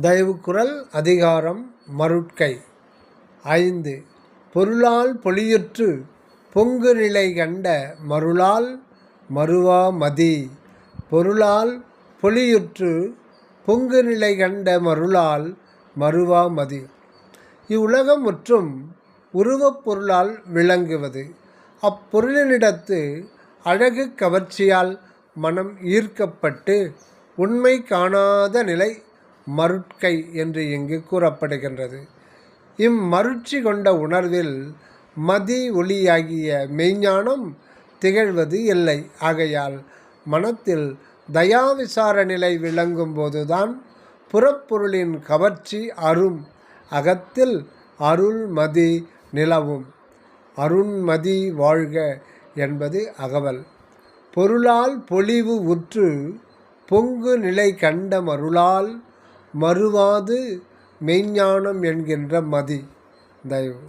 தயவுக்குரல் அதிகாரம் மருட்கை. ஐந்து. பொருளால் பொலியுற்று பொங்கு நிலை கண்ட மருளால் மருவா மதி. பொருளால் பொலியுற்று பொங்கு நிலை கண்ட மருளால் மருவா மதி. இவ்வுலகம் மற்றும் உருவப் பொருளால் விளங்குவது. அப்பொருளினிடத்து அழகு கவர்ச்சியால் மனம் ஈர்க்கப்பட்டு உண்மை காணாத நிலை மருட்கை என்று இங்கு கூறப்படுகின்றது. இம்மருட்சி கொண்ட உணர்வில் மதி ஒளியாகிய மெய்ஞானம் திகழ்வது இல்லை. ஆகையால் மனத்தில் தயாவிசார நிலை விளங்கும் போதுதான் புறப்பொருளின் கவர்ச்சி அரும் அகத்தில் அருள்மதி நிலவும். அருண்மதி வாழ்க என்பது அகவல். பொருளால் பொலிவு உற்று பொங்கு நிலை கண்ட மருளால் மறுவாது மெய்ஞானம் என்கின்ற மதி. தயவு.